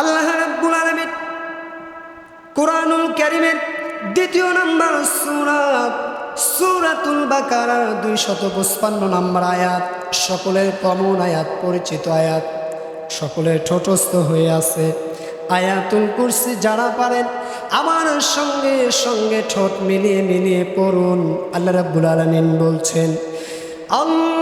আল্লাহ রাব্বুল আলামিন কোরআনুল কারীমের দ্বিতীয় নম্বর সূরাত সূরাতুল বাকারার দুই শত পঁচপান্ন নম্বর আয়াত, সকলের কমন আয়াত, পরিচিত আয়াত, সকলের ঠোঁটস্থ হয়ে আছে। আয়াতুল কুরসি যারা পারেন, আমার সঙ্গে সঙ্গে ঠোঁট মিলিয়ে মিলিয়ে পড়ুন। আল্লাহ রাব্বুল আলামিন বলছেন, আল্লাহু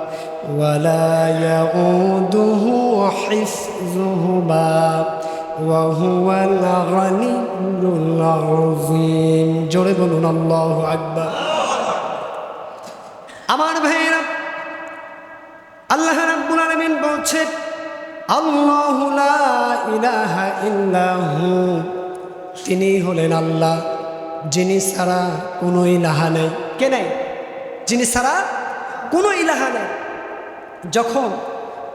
ولا يؤوده حفظهما وهو الغني العظيم جرب الله أكبر আমার ভাইরা আল্লাহ রাব্বুল আলামিন বলছেন আল্লাহু লা ইলাহা ইল্লাহু তিনি হলেন আল্লাহ যিনি ছাড়া কোনো ইলাহা নেই কে নেই যিনি ছাড়া কোনো ইলাহা নেই যখন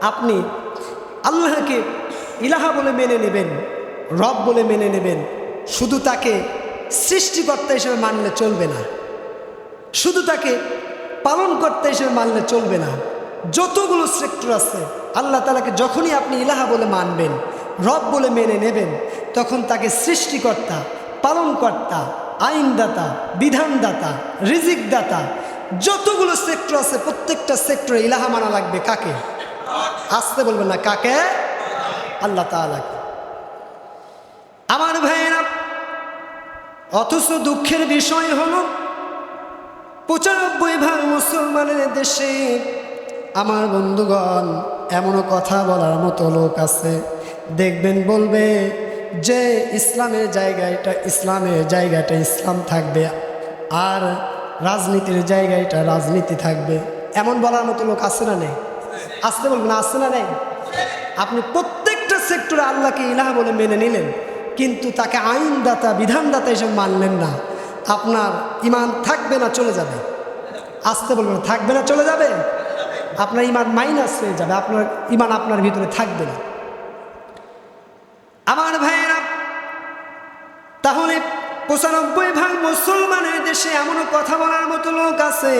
আপনি আল্লাহকে ইলাহা বলে মেনে নেবেন, রব বলে মেনে নেবেন, শুধু তাকে সৃষ্টিকর্তা হিসেবে মানলে চলবে না। শুধু তাকে পালনকর্তা হিসেবে মানলে চলবে না। যতগুলো সেক্টর আছে, আল্লাহ তালাকে যখনই আপনি ইলাহা বলে মানবেন, রব বলে মেনে নেবেন, তখন তাকে সৃষ্টিকর্তা, পালনকর্তা, আইনদাতা, বিধানদাতা, রিজিকদাতা যতগুলো সেক্টর আছে, প্রত্যেকটা সেক্টরে ইলাহা মানা লাগবে কাকে? আসতে বলবেন না, কাকে? আল্লাহ তালাকে আমার ভাইয়েরা, অথচ দুঃখের বিষয় হলো, পঁচানব্বই ভাগ মুসলমানের দেশে আমার বন্ধুগণ, এমনও কথা বলার মতো লোক আছে। দেখবেন, বলবে যে ইসলামের জায়গাটা ইসলামের জায়গাটা ইসলাম থাকবে। আর রাজনীতির জায়গায় জায়গাটা রাজনীতি থাকবে। এমন বলার মতো লোক আছে না নেই? আসতে বলবেন আসছে না নেই? আপনি প্রত্যেকটা সেক্টরে আল্লাহকে ইলাহ বলে মেনে নিলেন, কিন্তু তাকে আইনদাতা, বিধানদাতা হিসেবে মানলেন না। আপনার ইমান থাকবে না, চলে যাবে। আসতে বলবেন থাকবে না, চলে যাবে। আপনার ইমান মাইনাস হয়ে যাবে, আপনার ইমান আপনার ভিতরে থাকবে না আমার ভাইয়েরা তাহলে পঁচানব্বই ভাগ মুসলমানের দেশে এমনও কথা বলার মতো লোক আছে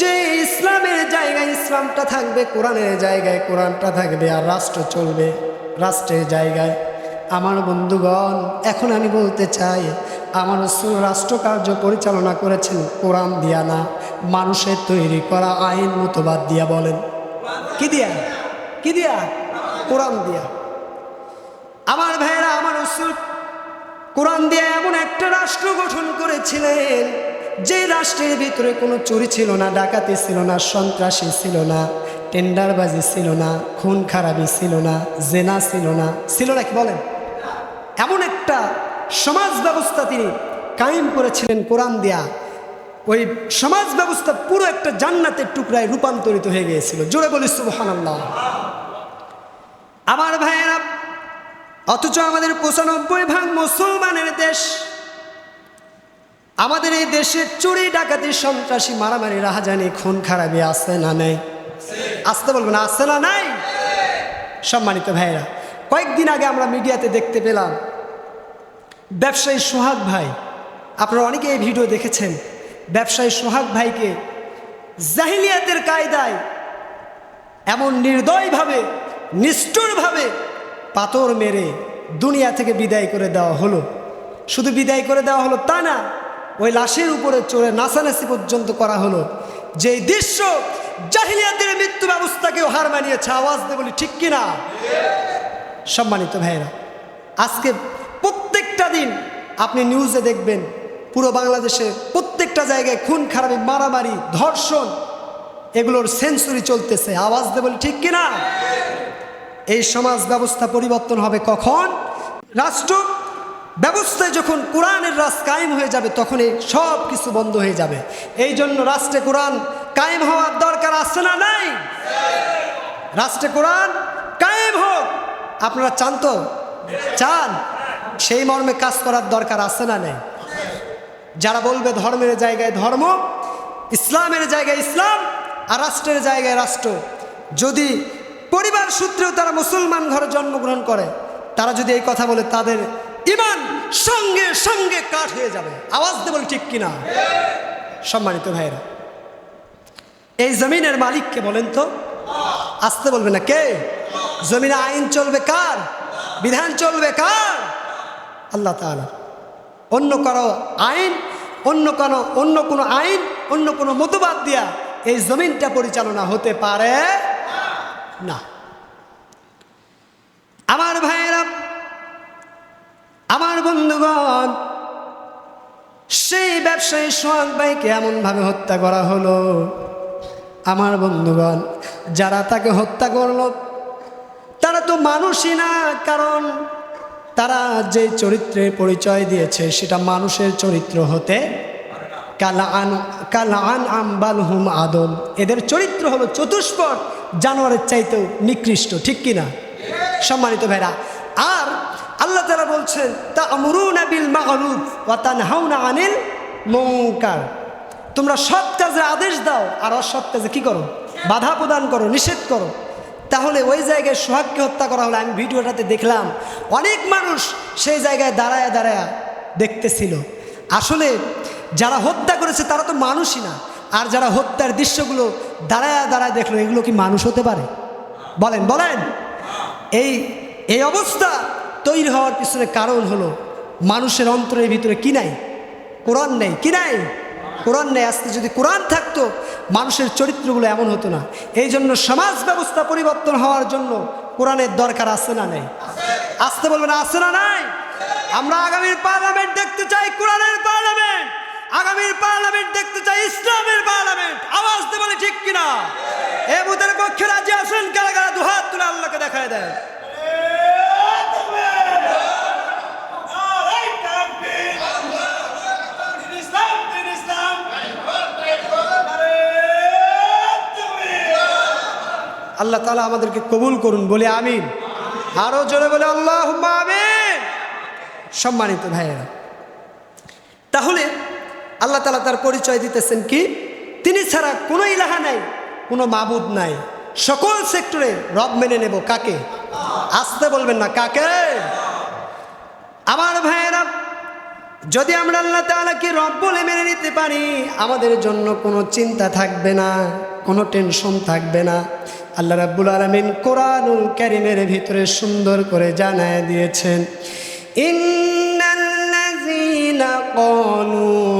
যে ইসলামের জায়গায় ইসলামটা থাকবে, কোরআনের জায়গায় কোরআনটা থাকবে আর রাষ্ট্র চলবে রাষ্ট্রের জায়গায়। আমার বন্ধুগণ, এখন আমি বলতে চাই, আমার রাষ্ট্র কার্য পরিচালনা করেছেন, কোরআন দিয়া না, মানুষের তৈরি করা আইন মতবাদ দিয়া বলেন। কি দিয়া? কি দিয়া? কোরআন দিয়া। আমার ভাইয়েরা, আমার কোরআন দিয়ে এমন একটা রাষ্ট্র গঠন করেছিলেন, যে রাষ্ট্রের ভিতরে কোনো চুরি ছিল না, ডাকাতি ছিল না, সন্ত্রাসী ছিল না, টেন্ডারবাজি ছিল না, খুন খারাপি ছিল না, জেনা ছিল না ছিল না কি বলেন? এমন একটা সমাজ ব্যবস্থা তিনি কায়েম করেছিলেন কোরআন দেয়া। ওই সমাজ ব্যবস্থা পুরো একটা জান্নাতের টুকরায় রূপান্তরিত হয়ে গিয়েছিল। জোরে বলি, সুবহানাল্লাহ। আমার ভাইয়েরা অথচ আমাদের পঁচানব্বই ভাগ মুসলমানের দেশ। আমাদের এই দেশে চুরি, ডাকাতি, সন্ত্রাসী, মারামারি, রাহাজানি, খুন, খারাপি আছে না নেই? আসতে বলব না আছে না নাই? সম্মানিত ভাইরা কয়েকদিন আগে আমরা মিডিয়াতে দেখতে পেলাম, ব্যবসায়ী সোহাগ ভাই, আপনারা অনেকে এই ভিডিও দেখেছেন, ব্যবসায়ী সোহাগ ভাইকে জাহিলিয়াতের কায়দায় এমন নির্দয়ভাবে, নিষ্ঠুরভাবে পাথর মেরে দুনিয়া থেকে বিদায় করে দেওয়া হলো। শুধু বিদায় করে দেওয়া হলো তা না, ওই লাশের উপরে চড়ে নাচানাচি পর্যন্ত করা হলো। যে দৃশ্য জাহিলিয়াতের মৃত্যু ব্যবস্থাকেও হার মানিয়েছে, আওয়াজ দিয়ে বলি, ঠিক কিনা? সম্মানিত ভাইয়েরা, আজকে প্রত্যেকটা দিন আপনি নিউজে দেখবেন, পুরো বাংলাদেশে প্রত্যেকটা জায়গায় খুন, খারাপি, মারামারি, ধর্ষণ, এগুলোর সেঞ্চুরি চলতেছে। আওয়াজ দিয়ে বলি, ঠিক কিনা? এই সমাজ ব্যবস্থা পরিবর্তন হবে কখন? রাষ্ট্র ব্যবস্থায় যখন কোরআনের রাস কায়েম হয়ে যাবে তখন এই সব কিছু বন্ধ হয়ে যাবে। এই জন্য রাষ্ট্রে কোরআন কায়েম হওয়ার দরকার আছে না নাই? রাষ্ট্রে কোরআন কায়েম হোক। আপনারা চান তো? চান? সেই মর্মে কাজ করার দরকার আছে না নেই? যারা বলবে ধর্মের জায়গায় ধর্ম, ইসলামের জায়গায় ইসলাম, আর রাষ্ট্রের জায়গায় রাষ্ট্র। যদি পরিবার সূত্রেও তারা মুসলমান ঘরে জন্মগ্রহণ করে। তারা যদি এই কথা বলে, তাদের ইমান সঙ্গে সঙ্গে কাঠ হয়ে যাবে। আওয়াজ দেবল ঠিক কিনা? সম্মানিত ভাইরা এই জমিনের মালিককে বলেন তো, আসতে বলবে না কে? জমিনে আইন চলবে কার? বিধান চলবে কার? আল্লাহ তাআলা। অন্য কারও আইন, অন্য কোনো অন্য কোনো আইন, অন্য কোনো মতবাদ দিয়া এই জমিনটা পরিচালনা হতে পারে না। আমার ভাইয়েরা, আমার বন্ধুগণ, সেই ব্যবসায়ী সোহাগ ভাইকে এমনভাবে হত্যা করা হলো। আমার বন্ধুগণ, যারা তাকে হত্যা করল, তারা তো মানুষই না, কারণ তারা যে চরিত্রের পরিচয় দিয়েছে, সেটা মানুষের চরিত্র হতে কালাআন কালাআন আম্বাল হুম আদম। এদের চরিত্র হলো চতুষ্পদ। জানোয়ারের চাইতেও নিকৃষ্ট, ঠিক কিনা? সম্মানিত ভেড়া আর আল্লাহ তারা বলছেন তা আমরুনা বিল মাগরুফ ওয়া তানহাউনা আনিল মুনকার। তোমরা সৎ কাজে আদেশ দাও, আর অসৎ কাজে কী করো? বাধা প্রদান করো, নিষেধ করো। তাহলে ওই জায়গায় সোহাগকে হত্যা করা হলো, আমি ভিডিওটাতে দেখলাম, অনেক মানুষ সেই জায়গায় দাঁড়ায় দাঁড়ায় দেখতেছিল। আসলে যারা হত্যা করেছে, তারা তো মানুষই না। আর যারা হত্যার দৃশ্যগুলো দাঁড়ায় দাঁড়ায় দেখল, এগুলো কি মানুষ হতে পারে? বলেন বলেন। এই এই অবস্থা তৈরি হওয়ার পিছনে কারণ হলো মানুষের অন্তরের ভিতরে কি নাই? কোরআন নেই। কি নাই? কোরআন নেই। আজকে যদি কোরআন থাকতো, মানুষের চরিত্রগুলো এমন হতো না। এই জন্য সমাজ ব্যবস্থা পরিবর্তন হওয়ার জন্য কোরআনের দরকার আছে না নেই? আসতে বলবেন, আছে না নাই? আমরা আগামীর পার্লামেন্ট দেখতে চাই কোরআনের আগামীর পার্লামেন্ট দেখতে চাই, ইসলামের পার্লামেন্ট। আওয়াজ দিয়ে বলে ঠিক কিনা? এ পক্ষে রাজি আছেন? কারা কারা? দুহাত তুলে আল্লাহকে দেখায় দেয় আল্লাহ তালা আমাদেরকে কবুল করুন, বলে আমিন। আরও জোরে বলে আল্লাহ সম্মানিত ভাইয়েরা, তাহলে আল্লাহ তালা তার পরিচয় দিতেছেন কি? তিনি ছাড়া কোনো ইলাহা নাই, কোনো মাবুদ নাই। সকল সেক্টরে রব মেনে নেব কাকে? আসতে বলবেন না, কাকে? আমার ভাইয়েরা, যদি আমরা আল্লাহ তাআলাকে রব বলে মেনে নিতে পারি, আমাদের জন্য কোনো চিন্তা থাকবে না, কোনো টেনশন থাকবে না। আল্লাহ রাব্বুল আলামিন কোরআনুল ক্যারিমের ভিতরে সুন্দর করে জানায় দিয়েছেন ইন্নাল্লাযীনা ক্বালু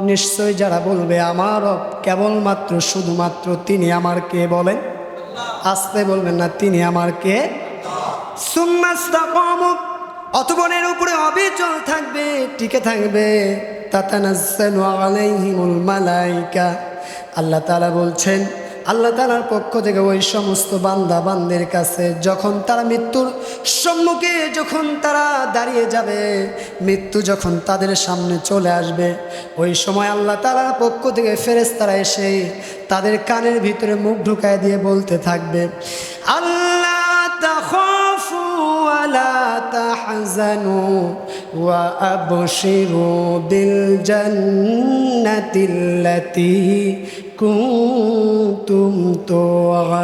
নিশ্চয় যারা বলবে, আমার রব কেবলমাত্র, শুধুমাত্র তিনি আমার কে? বলেন। আসতে বলবেন না, তিনি আমার কে? অতবনের উপরে অবিচল থাকবে, টিকে থাকবে। তাতানাজ্জালু আলাইহিমুল মালাইকা। আল্লাহ তাআলা বলছেন আল্লাহ তালার পক্ষ থেকে ওই সমস্ত বান্দা বান্দের কাছে যখন তারা মৃত্যুর সম্মুখে যখন তারা দাঁড়িয়ে যাবে মৃত্যু যখন তাদের সামনে চলে আসবে ওই সময় আল্লাহ তালার পক্ষ থেকে ফেরেস তারা এসে তাদের কানের ভিতরে মুখ ঢুকায় দিয়ে বলতে থাকবে আল্লাহ তাখাফু ولا تحزنوا وأبشروا بالجنة التي কুতুম তো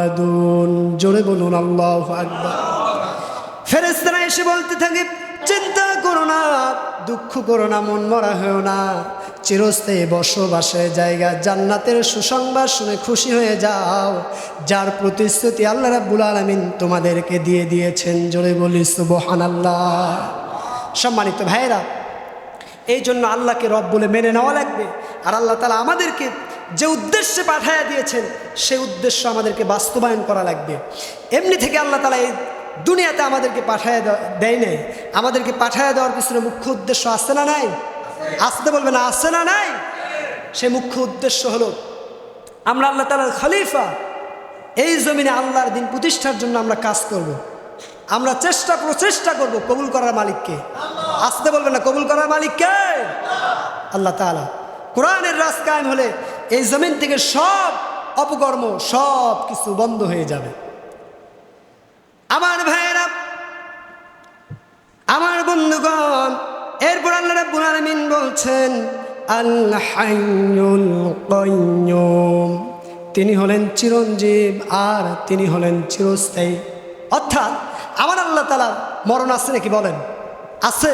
আদুন জোরে বলুন, আল্লাহ আকবার। ফেরেস্তারা এসে বলতে থাকে, চিন্তা করো না, দুঃখ করো না, মন মরা হয়েও না। চিরস্থায়ী বসবাসের জায়গা, জান্নাতের সুসংবাদ শুনে খুশি হয়ে যাও। যার প্রতিশ্রুতি আল্লাহ রাব্বুল আলমিন তোমাদেরকে দিয়ে দিয়েছেন। জোরে বলি সুবহান আল্লাহ সম্মানিত ভাইরা এই জন্য আল্লাহকে রব বলে মেনে নেওয়া লাগবে। আর আল্লাহ তালা আমাদেরকে যে উদ্দেশ্যে পাঠায়া দিয়েছেন সেই উদ্দেশ্য আমাদেরকে বাস্তবায়ন করা লাগবে। এমনি থেকে আল্লাহ তালা এই দুনিয়াতে আমাদেরকে পাঠায় দেয় নাই। আমাদেরকে পাঠায় দেওয়ার পিছনে মুখ্য উদ্দেশ্য আসছে না নাই? আসতে বলবে না আসছে না নাই? সে মুখ্য উদ্দেশ্য হলো, আমরা আল্লাহ তালার খলিফা, এই জমিনে আল্লাহর দিন প্রতিষ্ঠার জন্য আমরা কাজ করব। আমরা চেষ্টা, প্রচেষ্টা করব কবুল করার মালিককে। আসতে বলবে না, কবুল করার মালিককে? আল্লাহ তালা কোরআনের রাজ কায়েম হলে এই জমিন থেকে সব অপকর্ম, সব কিছু বন্ধ হয়ে যাবে। আমার ভাইয়েরা, আমার বন্ধুগণ, এরপর আল্লাহ রাব্বুল বলছেন তিনি হলেন চিরঞ্জীব আর তিনি হলেন চিরস্থায়ী। অর্থাৎ আমার আল্লাহ তালা মরণ আছে নাকি বলেন? আছে।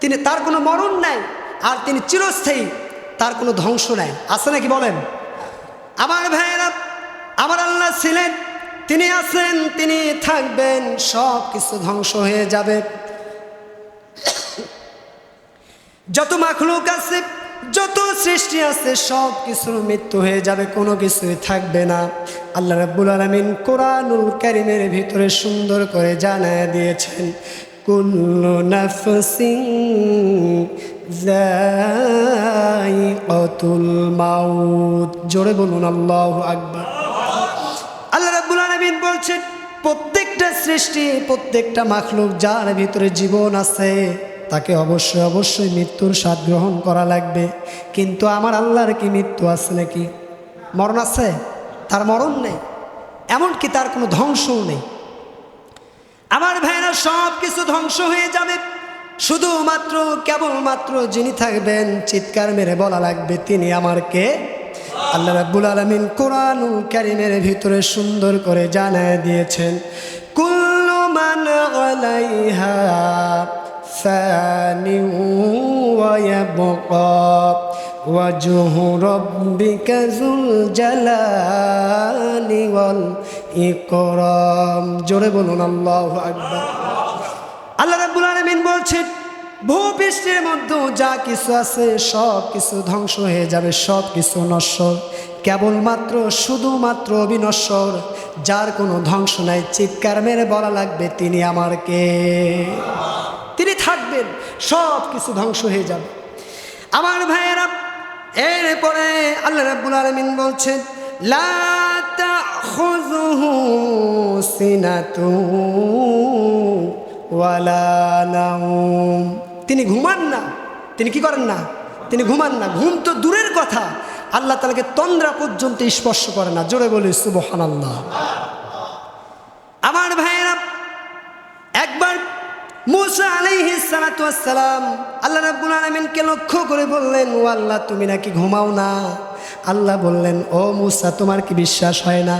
তিনি তার কোনো মরণ নাই আর তিনি চিরস্থায়ী। তার কোনো ধ্বংস নাই। আছে নাকি বলেন? আমার ভাইয়েরা, আমার আল্লাহ ছিলেন, তিনি আছেন, তিনি থাকবেন সব কিছু ধ্বংস হয়ে যাবে। যত মাখলুক আছে, যত সৃষ্টি আছে সব কিছুর মৃত্যু হয়ে যাবে, কোনো কিছুই থাকবে না। আল্লাহ রাব্বুল আলমিন কোরআনুল কারিমের ভিতরে সুন্দর করে জানায় দিয়েছেন, কুল্লু নাফসিং যায়িকাতুল মাউত। জোরে বলুন, আল্লাহু আকবার। আল্লাহ রাব্বুল আলামিন বলছেন, প্রত্যেকটা সৃষ্টি, প্রত্যেকটা মাখলুক যার ভিতরে জীবন আছে, তাকে অবশ্যই অবশ্যই মৃত্যুর স্বাদ গ্রহণ করা লাগবে। কিন্তু আমার আল্লাহর কি মৃত্যু আছে নাকি? মরণ আছে? তার মরণ নেই। এমনকি তার কোনো ধ্বংসও নেই। আমার ভাইরা সব কিছু ধ্বংস হয়ে যাবে। শুধুমাত্র, কেবলমাত্র যিনি থাকবেন, চিৎকার মেরে বলা লাগবে, তিনি আমার কে? আল্লাহ রাব্বুল আলমিন কোরআনুল কারিমের ভিতরে সুন্দর করে জানায় দিয়েছেন, কুল্লু মান আলাইহা ফানি ওয়ায়াবকা ওয়াজহু রাব্বিকা যুল জালালি ওয়াল ইকরাম। জোরে বলুন আল্লাহু আকবার আল্লাহ রাব্বুল আলামিন বলছেন ভূপৃষ্ঠের মধ্যে যা কিছু আছে, সব কিছু ধ্বংস হয়ে যাবে, সব কিছু নশ্বর। কেবলমাত্র, শুধুমাত্র অবিনশ্বর, যার কোনো ধ্বংস নাই। চিৎকার মেরে বলা লাগবে, তিনি আমার কে তিনি থাকবেন, সব কিছু ধ্বংস হয়ে যাবে। আমার ভাইয়েরা, এরপরে আল্লাহ রাব্বুল আলামিন বলছেন, লা তিনি ঘুমান না। তিনি কি করেন না? তিনি ঘুমান না। ঘুম তো দূরের কথা। আল্লাহ তালাকে তন্দ্রা পর্যন্ত স্পর্শ করে না। জোরে বলি সুবহান আল্লাহ আমার ভাইয়েরা, একবার মুসা আলাইহিস সালাতু সালাম আল্লাহ রাব্বুল আলামিনকে লক্ষ্য করে বললেন, ও আল্লাহ, তুমি নাকি ঘুমাও না? আল্লাহ বললেন, ও মুসা, তোমার কি বিশ্বাস হয় না?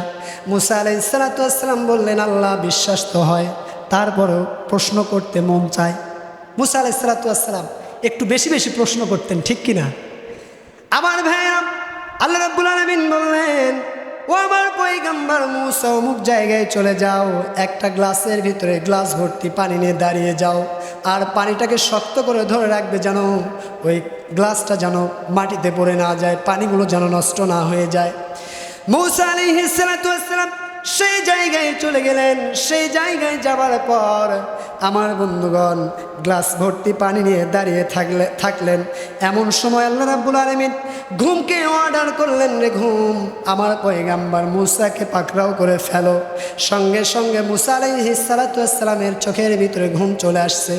মুসা আলাইহিস সালাতু সালাম বললেন, আল্লাহ, বিশ্বাস তো হয়। তারপরেও প্রশ্ন করতে মন চায়। মুসা আলাইহিস সালাতু সালাম একটু বেশি বেশি প্রশ্ন করতেন, ঠিক কি না আমার ভাইয়া আল্লাহ রাব্বুল আলামিন বললেন, ও আমার পয়গাম্বার মুসা, অমুক জায়গায় চলে যাও, একটা গ্লাসের ভিতরে গ্লাস ভর্তি পানি নিয়ে দাঁড়িয়ে যাও, আর পানিটাকে শক্ত করে ধরে রাখবে যেন ওই গ্লাসটা যেন মাটিতে পড়ে না যায়, পানিগুলো যেন নষ্ট না হয়ে যায়। মৌসা আলী হিসালাম সেই জায়গায় চলে গেলেন। সেই জায়গায় যাবার পর আমার বন্ধুগণ গ্লাস ভর্তি পানি নিয়ে দাঁড়িয়ে থাকলে থাকলেন। এমন সময় আল্লাহ রাব্বুল আলমিন ঘুমকে অর্ডার করলেন রে ঘুম। আমার পয়গাম্বার মুসাকে পাকড়াও করে ফেলো। সঙ্গে সঙ্গে মুসা আলী হিসালাতামের চোখের ভিতরে ঘুম চলে আসছে।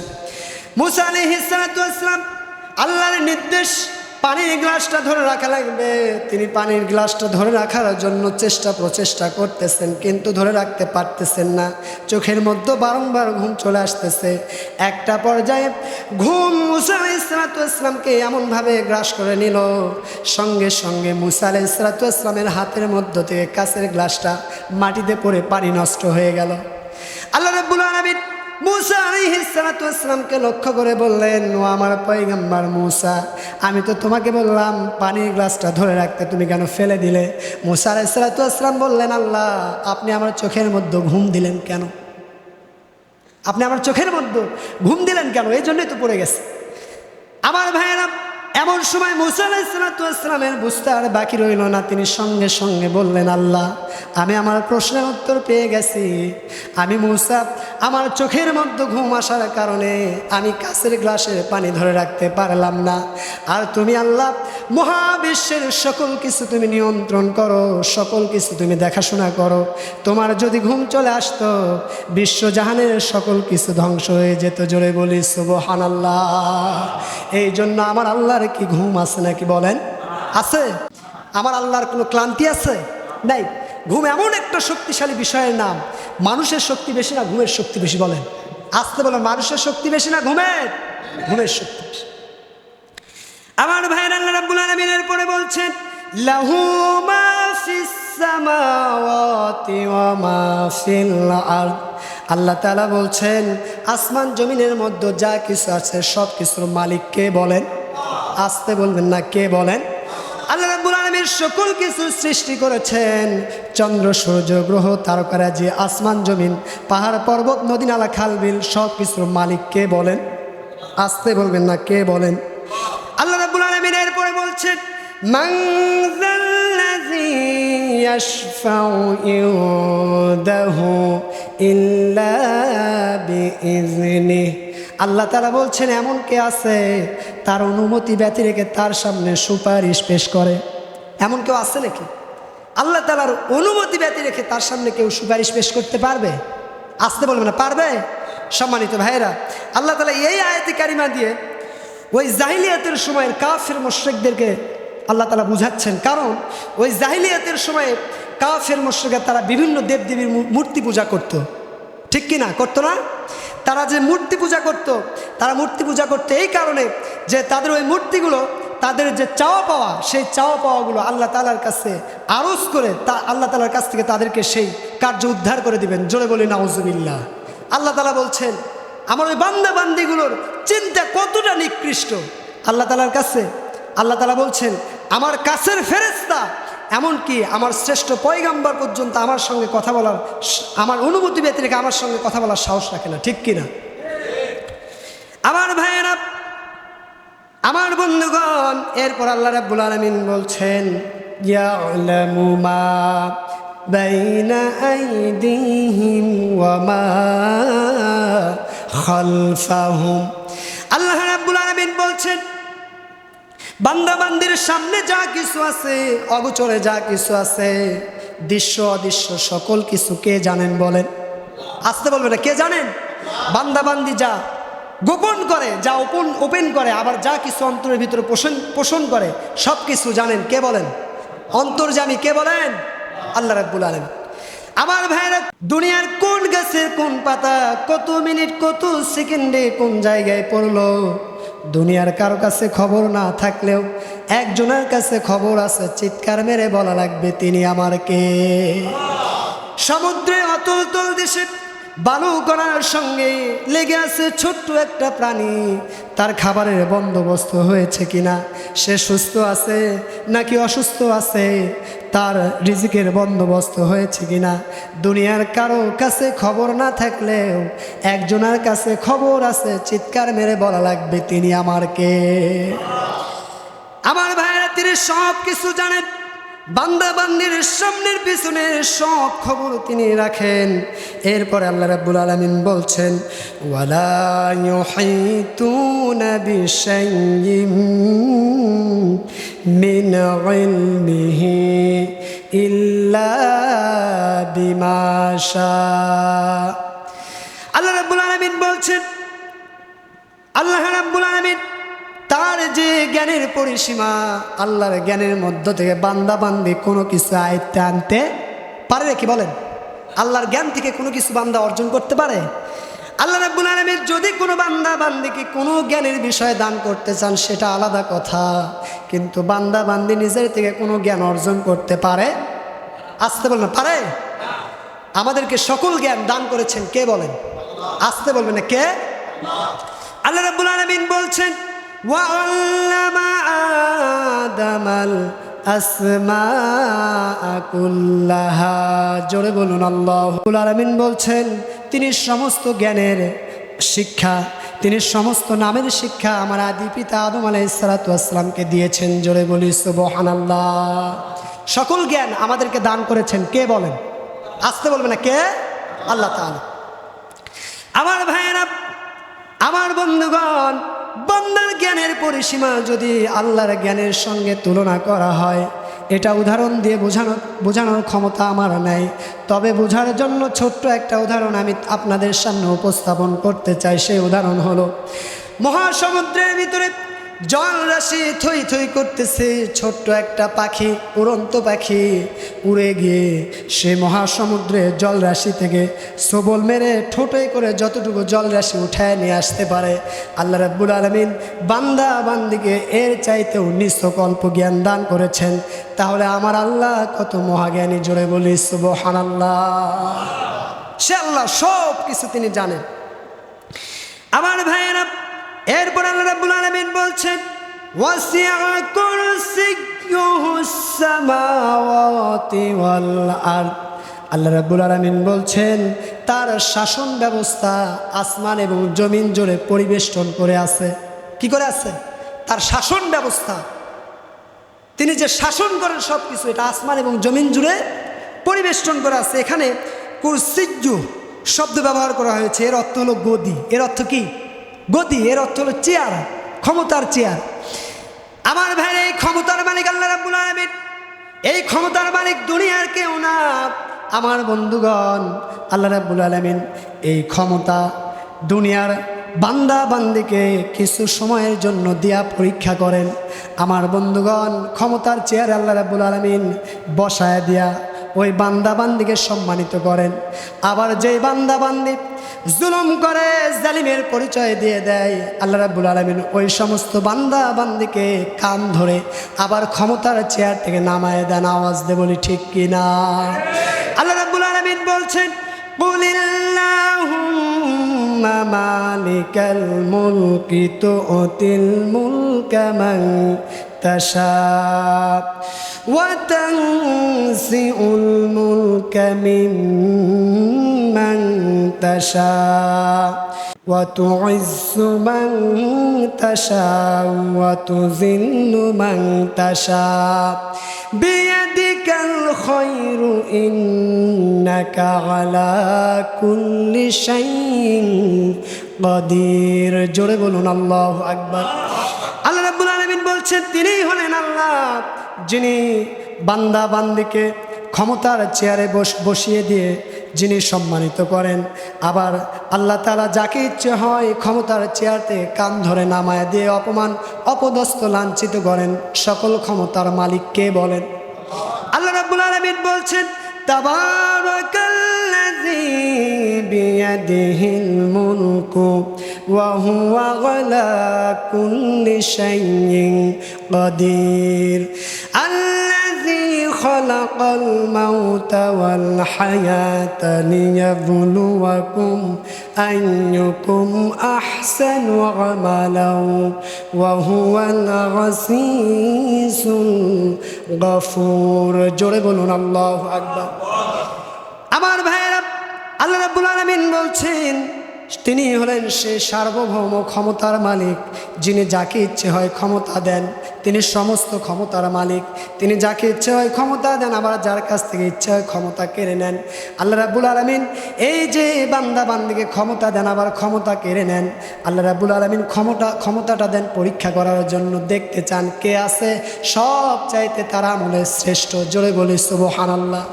মুসা আলী হিসালাতাম আল্লাহর নির্দেশ পানির গ্লাসটা ধরে রাখা লাগবে। তিনি পানির গ্লাসটা ধরে রাখার জন্য চেষ্টা প্রচেষ্টা করতেছেন, কিন্তু ধরে রাখতে পারতেছেন না। চোখের মধ্যে বারংবার ঘুম চলে আসতেছে। একটা পর্যায়ে ঘুম মুসা ইসরাতু ইসলামকে এমনভাবে গ্রাস করে নিল। সঙ্গে সঙ্গে মুসা আলাই ইসরাতু ইসলামের হাতের মধ্য থেকে কাছের গ্লাসটা মাটিতে পড়ে পানি নষ্ট হয়ে গেল। আল্লাহ রব্বুল আলমিন মুসা আলিহিসালামকে লক্ষ্য করে বললেন, ও আমার পৈগাম্বার মুসা, আমি তো তোমাকে বললাম, পানির গ্লাসটা ধরে রাখতে তুমি কেন ফেলে দিলে? মুসা আলাইসালাতাম বললেন, আল্লাহ, আপনি আমার চোখের মধ্যে ঘুম দিলেন কেন? আপনি আমার চোখের মধ্যে ঘুম দিলেন কেন? এই জন্যই তো পড়ে গেছে। আমার ভাইয়েরা এমন সময় মুসা আলাইসালামের বুঝতে আর বাকি রইল না। তিনি সঙ্গে সঙ্গে বললেন, আল্লাহ, আমি আমার প্রশ্নের উত্তর পেয়ে গেছি। আমি মুসা, আমার চোখের মধ্যে ঘুম আসার কারণে আমি কাছের গ্লাসের পানি ধরে রাখতে পারলাম না। আর তুমি আল্লাহ, মহাবিশ্বের সকল কিছু তুমি নিয়ন্ত্রণ করো, সকল কিছু তুমি দেখাশোনা করো। তোমার যদি ঘুম চলে আসতো বিশ্বজাহানের সকল কিছু ধ্বংস হয়ে যেত। জোরে বলি সুবহান আল্লাহ এই জন্য আমার আল্লাহর কি ঘুম আছে নাকি বলেন? আছে? আমার আল্লাহর কোনো ক্লান্তি আছে? নাই। ঘুম এমন একটা শক্তিশালী বিষয়ের নাম। মানুষের শক্তি বেশি না ঘুমের শক্তি বেশি বলেন? আসতে বলেন, মানুষের শক্তি বেশি না ঘুমের? ঘুমের শক্তি বেশি। আমার ভাইয়ের আল্লাহ রাব্বুল আলামিনের পরে বলছেন আল্লাহ তাআলা বলছেন, আসমান জমিনের মধ্যে যা কিছু আছে সব কিছুর মালিক কে বলেন? আসতে বলবেন না, কে বলেন? আল্লাহ রাব্বুল আলামিন সকল কিছু সৃষ্টি করেছেন। চন্দ্র, সূর্য, গ্রহ, তারকারাজি, আসমান, জমিন, পাহাড়, পর্বত, নদী, নালা, খাল, বিল, সব কিছুর মালিক কে বলেন? আসতে বলবেন না, কে বলেন? আল্লাহ রাব্বুল আলামিন এরপরে বলছেন ইয়াশফাউ ইউদাহু ইল্লা বিইজনিহি আল্লাহ তারা বলছেন, এমন কে আছে তার অনুমতি ব্যতি রেখে তার সামনে সুপারিশ পেশ করে? এমন কেউ আছে নাকি? আল্লাহ তালার অনুমতি ব্যতি রেখে তার সামনে কেউ সুপারিশ পেশ করতে পারবে? আসতে বলবে না, পারবে? সম্মানিত ভাইয়েরা, আল্লাহ তালা এই আয়তি কারিমা দিয়ে ওই জাহিলিয়াতের সময়ের কাফের মোশ্রেকদেরকে আল্লাহ তালা বুঝাচ্ছেন, কারণ ওই জাহিলিয়াতের সময়ে কাফের মোশ্রেকের তারা বিভিন্ন দেবদেবীর মূর্তি পূজা করত। ঠিক কি না? করতো না? তারা যে মূর্তি পূজা করত। তারা মূর্তি পূজা করতে এই কারণে যে তাদের ওই মূর্তিগুলো, তাদের যে চাওয়া পাওয়া, সেই চাওয়া পাওয়াগুলো আল্লাহ তালার কাছে আরজ করে তা আল্লাহ তালার কাছ থেকে তাদেরকে সেই কার্য উদ্ধার করে দিবেন জোরে বলি নাউজুবিল্লাহ আল্লাহ তালা বলছেন, আমার ওই বান্দা বান্দিগুলোর চিন্তা কতটা নিকৃষ্ট আল্লাহ তালার কাছে, আল্লাহ তালা বলছেন, আমার কাছের ফেরেস্তা এমনকি আমার শ্রেষ্ঠ পয়গাম্বার পর্যন্ত আমার সঙ্গে কথা বলার আমার অনুমতি ব্যতিরেক আমার সঙ্গে কথা বলার সাহস রাখে না, ঠিক কিনা? আমার ভাইয়েরা, আমার বন্ধুগণ, এরপর আল্লাহ রাব্বুল আলামিন বলছেন মা মা আল্লাহ রাব্বুল আলামিন বলছেন বান্দাবান্দির সামনে যা কিছু আছে, অগোচরে যা কিছু আছে, দৃশ্য অদৃশ্য সকল কিছু কে জানেন বলেন? আসতে বলবে না, কে জানেন? বান্দাবান্দি যা গোপন করে, যা ওপেন ওপেন করে, আবার যা কিছু অন্তরের ভিতরে পোষণ পোষণ করে, সব কিছু জানেন, কে বলেন? অন্তর্জামী কে বলেন? আল্লাহ রাব্বুল আলম আমার ভাইরা দুনিয়ার কোন গাছের কোন পাতা, কত মিনিট, কত সেকেন্ডে কোন জায়গায় পড়ল? দুনিয়ার কারও কাছে খবর না থাকলেও একজনের কাছে খবর আছে, চিৎকার মেরে বলা লাগবে তিনি আমার কে? সমুদ্রে অতল তল দেশে বালু করার সঙ্গে লেগে আছে ছোট্ট একটা প্রাণী। তার খাবারের বন্দোবস্ত হয়েছে কিনা? সে সুস্থ আছে নাকি অসুস্থ আছে? তার রিজিকের বন্দোবস্ত হয়েছে কিনা? দুনিয়ার কারও কাছে খবর না থাকলেও একজনের কাছে খবর আছে, চিৎকার মেরে বলা লাগবে, তিনি আমার কে? আমার ভাইরা তিনি সব কিছু জানেন। বান্দা বান্দির সামনের পিছনে সব খবর তিনি রাখেন। এরপর আল্লাহ রাব্বুল আলামিন বলছেন, ওয়ালা মিন ইলমিহি ইল্লা বিমা শা আল্লাহ রাব্বুল আলামিন বলছেন, আল্লাহ রাব্বুল আলামিন তার যে জ্ঞানের পরিসীমা আল্লাহর জ্ঞানের মধ্য থেকে বান্দা বান্দি কোনো কিছু আয়ত্তে আনতে পারে কি বলেন? আল্লাহর জ্ঞান থেকে কোনো কিছু বান্দা অর্জন করতে পারে? আল্লাহ রাব্বুল আলমীর যদি কোনো বান্দা বান্দিকে কোনো জ্ঞানের বিষয়ে দান করতে চান, সেটা আলাদা কথা। কিন্তু বান্দা বান্দি নিজের থেকে কোনো জ্ঞান অর্জন করতে পারে? আসতে বলবেন, পারে? আমাদেরকে সকল জ্ঞান দান করেছেন কে বলেন? আসতে বলবেন না কে? আল্লাহ রাব্বুল আলামিন বলছেন ওয়াল্লামা আদামাল কুল্লাহা জোরে বলুন আল্লাহুল আলামিন বলছেন, তিনি সমস্ত জ্ঞানের শিক্ষা, তিনি সমস্ত নামের শিক্ষা আমার আদি পিতা আদম আলাইসালাতামকে দিয়েছেন। জোরে বলি, সুবহানাল্লাহ। সকল জ্ঞান আমাদেরকে দান করেছেন, কে বলেন? আসতে বলবে না, কে? আল্লাহ আমার ভাইয়েরা, আমার বন্ধুগণ বন্দার জ্ঞানের পরিসীমা যদি আল্লাহর জ্ঞানের সঙ্গে তুলনা করা হয়, এটা উদাহরণ দিয়ে বোঝানো, বোঝানোর ক্ষমতা আমার নেই। তবে বোঝার জন্য ছোট্ট একটা উদাহরণ আমি আপনাদের সামনে উপস্থাপন করতে চাই। সেই উদাহরণ হলো, মহাসমুদ্রের ভিতরে জল রাশি থই থই করতেছে ছোট্ট একটা পাখি, উড়ন্ত পাখি। উড়ে গিয়ে সে মহাসমুদ্রে জল রাশি থেকে সবল মেরে ঠোঁটে করে যতটুকু জল রাশি উঠায় নিয়ে আসতে পারে। আল্লাহ রাব্বুল আলমিন বান্দা বান্দিকে এর চাইতেও কল্প জ্ঞান দান করেছেন। তাহলে আমার আল্লাহ কত মহাজ্ঞানী জোরে বলি সুবহান আল্লাহ সে আল্লাহ সব কিছু তিনি জানেন। আমার ভাইয়েরা এরপর আল্লাহ রাব্বুল আলামিন বলছেন, ওয়াসিআ কুরসিয়ুহু সামাওয়াতি ওয়াল আরদ। আল্লাহ রাব্বুল আলামিন বলছেন, তার শাসন ব্যবস্থা আসমান এবং জমিন জুড়ে পরিবেষ্টন করে আছে। কি করে আছে? তার শাসন ব্যবস্থা। তিনি যে শাসন করেন সব কিছু এটা আসমান এবং জমিন জুড়ে পরিবেষ্টন করা আছে। এখানে কুরসিজ্জু শব্দ ব্যবহার করা হয়েছে, এর অর্থ হলো গদি। এর অর্থ কি? গদি, এর অর্থ হলো চেয়ার, ক্ষমতার চেয়ার। আমার ভাইয়ের এই ক্ষমতার মালিক আল্লাহ রাব্বুল আলামিন, এই ক্ষমতার মালিক দুনিয়ার কেউ না। আমার বন্ধুগণ, আল্লাহ রাব্বুল আলামিন, এই ক্ষমতা দুনিয়ার বান্দা বান্দিকে কিছু সময়ের জন্য দিয়া পরীক্ষা করেন। আমার বন্ধুগণ, ক্ষমতার চেয়ার আল্লাহ রাব্বুল আলামিন বসায় দিয়া ওই বান্দা বান্দিকে সম্মানিত করেন। আবার যেই বান্দা বান্দি জুলুম করে, জালিমের পরিচয় দিয়ে দেয়। আল্লাহ রাব্বুল আলমিন ওই সমস্ত বান্দা বান্দিকে কান ধরে আবার ক্ষমতার চেয়ার থেকে নামায় দেন, আওয়াজ দে বলি, ঠিক কিনা আল্লাহ রাব্বুল আলমিন বলছেন মালিকাল মুলকি তুতিল মুলকা মান تشاء وتنزع الملك ممن تشاء وتعز من تشاء وتذل من تشاء بيدك الخير إنك على كل شيء قدير جرب الله أكبر বলছেন তিনিই হলেন আল্লাহ, যিনি বান্দা বান্দিকে ক্ষমতার চেয়ারে বস, বসিয়ে দিয়ে যিনি সম্মানিত করেন। আবার আল্লাহ তালা যাকে ইচ্ছে হয় ক্ষমতার চেয়ারতে কান ধরে নামায় দিয়ে অপমান, অপদস্থ, লাঞ্ছিত করেন। সকল ক্ষমতার মালিককে বলেন? আল্লাহ রাব্বুল আলামিন বলছেন তাবারাকাল্লাযী বিয়াদিহিল মুলকু ওয়া হুয়া আলা কুল্লি শাইইন কাদির আল্লাযী খালাকাল মাউতা ওয়াল হায়াতা লিয়াবলুয়াকুম আইয়ুকুম আহসানু আমালাও ওয়া হুয়াল আজিজুল গফুর জোরে বলুন আল্লাহু আকবার আমার ভাইয়েরা আল্লাহ রাব্বুল আলামিন বলছেন, তিনি হলেন সে সার্বভৌম ক্ষমতার মালিক, যিনি যাকে ইচ্ছে হয় ক্ষমতা দেন। তিনি সমস্ত ক্ষমতার মালিক। তিনি যাকে ইচ্ছে হয় ক্ষমতা দেন, আবার যার কাছ থেকে ইচ্ছে হয় ক্ষমতা কেড়ে নেন। আল্লাহ রাব্বুল আলমিন এই যে বান্দা বান্দিকে ক্ষমতা দেন, আবার ক্ষমতা কেড়ে নেন। আল্লাহ রাব্বুল আলমিন ক্ষমতা, ক্ষমতাটা দেন পরীক্ষা করার জন্য। দেখতে চান কে আছে? সব চাইতে তারা আমলে শ্রেষ্ঠ। জোরে বলি সুবহান আল্লাহ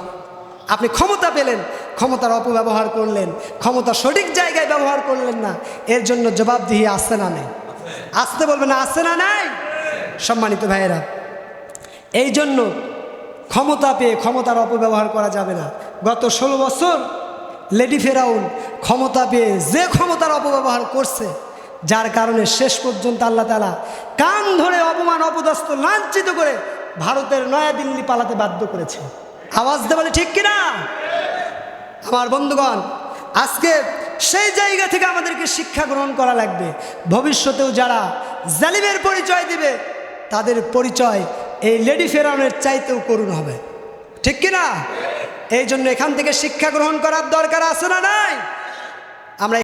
আপনি ক্ষমতা পেলেন, ক্ষমতার অপব্যবহার করলেন, ক্ষমতা সঠিক জায়গায় ব্যবহার করলেন না, এর জন্য জবাবদিহি আসছে না নেই? আসতে বলবে না আসছে না নাই? সম্মানিত ভাইয়েরা, এই জন্য ক্ষমতা পেয়ে ক্ষমতার অপব্যবহার করা যাবে না। গত ষোলো বছর লেডি ফেরাউন ক্ষমতা পেয়ে যে ক্ষমতার অপব্যবহার করছে, যার কারণে শেষ পর্যন্ত আল্লাহ তালা কান ধরে অপমান, অপদস্থ, লাঞ্ছিত করে ভারতের নয়াদিল্লি পালাতে বাধ্য করেছে। আওয়াজ দেওয়ালে ঠিক কিনা? আমার বন্ধুগণ, আজকে সেই জায়গা থেকে আমাদেরকে শিক্ষা গ্রহণ করা লাগবে। ভবিষ্যতেও যারা জালিমের পরিচয় দিবে, তাদের পরিচয় এই লেডি ফেরাউনের চাইতেও করুণ হবে। ঠিক কিনা? এই জন্য এখান থেকে শিক্ষা গ্রহণ করার দরকার আছে না নাই? আমরা